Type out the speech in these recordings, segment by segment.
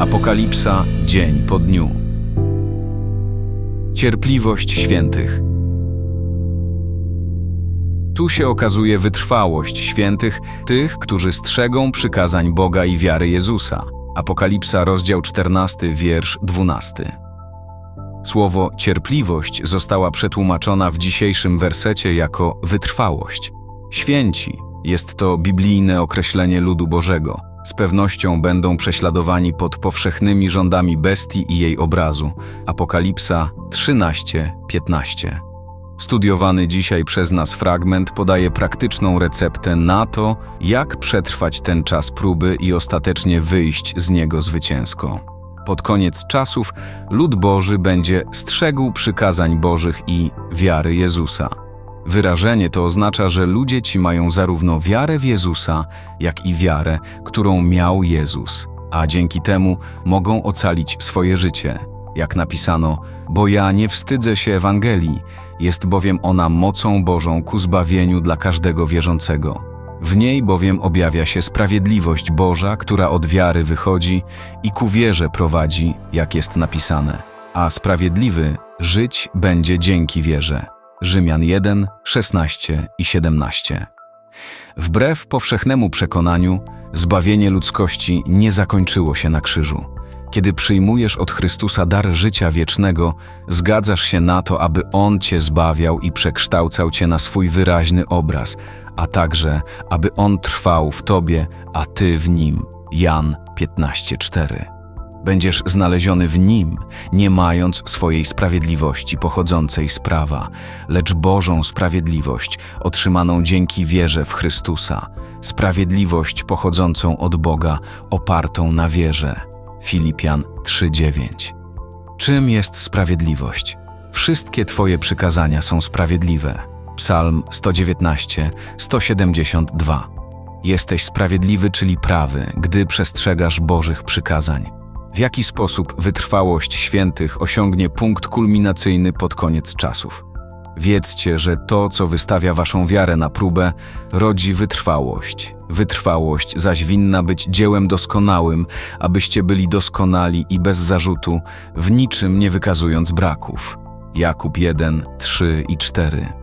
Apokalipsa dzień po dniu. Cierpliwość świętych. Tu się okazuje wytrwałość świętych, tych, którzy strzegą przykazań Boga i wiary Jezusa. Apokalipsa, rozdział 14, wiersz 12. Słowo cierpliwość została przetłumaczona w dzisiejszym wersecie jako wytrwałość. Święci jest to biblijne określenie ludu Bożego. Z pewnością będą prześladowani pod powszechnymi rządami bestii i jej obrazu. Apokalipsa 13:15. Studiowany dzisiaj przez nas fragment podaje praktyczną receptę na to, jak przetrwać ten czas próby i ostatecznie wyjść z niego zwycięsko. Pod koniec czasów lud Boży będzie strzegł przykazań Bożych i wiary Jezusa. Wyrażenie to oznacza, że ludzie ci mają zarówno wiarę w Jezusa, jak i wiarę, którą miał Jezus, a dzięki temu mogą ocalić swoje życie. Jak napisano, bo ja nie wstydzę się Ewangelii, jest bowiem ona mocą Bożą ku zbawieniu dla każdego wierzącego. W niej bowiem objawia się sprawiedliwość Boża, która od wiary wychodzi i ku wierze prowadzi, jak jest napisane. A sprawiedliwy żyć będzie dzięki wierze. Rzymian 1, 16 i 17. Wbrew powszechnemu przekonaniu, zbawienie ludzkości nie zakończyło się na krzyżu. Kiedy przyjmujesz od Chrystusa dar życia wiecznego, zgadzasz się na to, aby On cię zbawiał i przekształcał cię na swój wyraźny obraz, a także, aby On trwał w tobie, a ty w Nim. Jan 15:4. Będziesz znaleziony w Nim, nie mając swojej sprawiedliwości pochodzącej z prawa, lecz Bożą sprawiedliwość, otrzymaną dzięki wierze w Chrystusa, sprawiedliwość pochodzącą od Boga, opartą na wierze. Filipian 3:9. Czym jest sprawiedliwość? Wszystkie Twoje przykazania są sprawiedliwe. Psalm 119, 172. Jesteś sprawiedliwy, czyli prawy, gdy przestrzegasz Bożych przykazań. W jaki sposób wytrwałość świętych osiągnie punkt kulminacyjny pod koniec czasów? Wiedzcie, że to, co wystawia waszą wiarę na próbę, rodzi wytrwałość. Wytrwałość zaś winna być dziełem doskonałym, abyście byli doskonali i bez zarzutu, w niczym nie wykazując braków. Jakub 1, 3 i 4.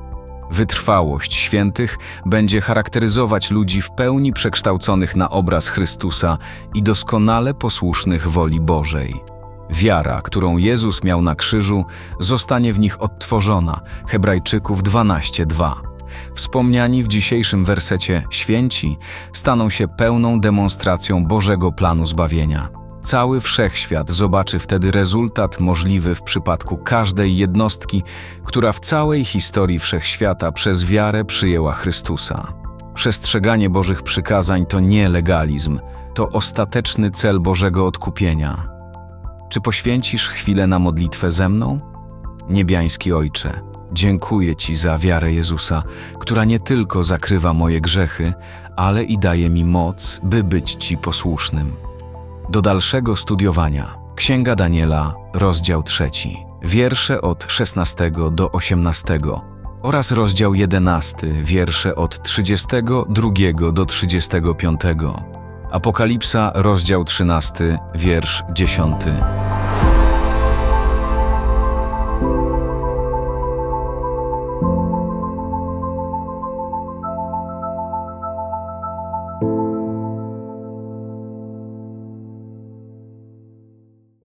Wytrwałość świętych będzie charakteryzować ludzi w pełni przekształconych na obraz Chrystusa i doskonale posłusznych woli Bożej. Wiara, którą Jezus miał na krzyżu, zostanie w nich odtworzona. Hebrajczyków 12:2. Wspomniani w dzisiejszym wersecie święci staną się pełną demonstracją Bożego planu zbawienia. Cały wszechświat zobaczy wtedy rezultat możliwy w przypadku każdej jednostki, która w całej historii wszechświata przez wiarę przyjęła Chrystusa. Przestrzeganie Bożych przykazań to nie legalizm, to ostateczny cel Bożego odkupienia. Czy poświęcisz chwilę na modlitwę ze mną? Niebiański Ojcze, dziękuję Ci za wiarę Jezusa, która nie tylko zakrywa moje grzechy, ale i daje mi moc, by być Ci posłusznym. Do dalszego studiowania Księga Daniela, rozdział trzeci, wiersze od 16 do 18 oraz rozdział 11, wiersze od 32 do 35. Apokalipsa, rozdział 13, wiersz 10.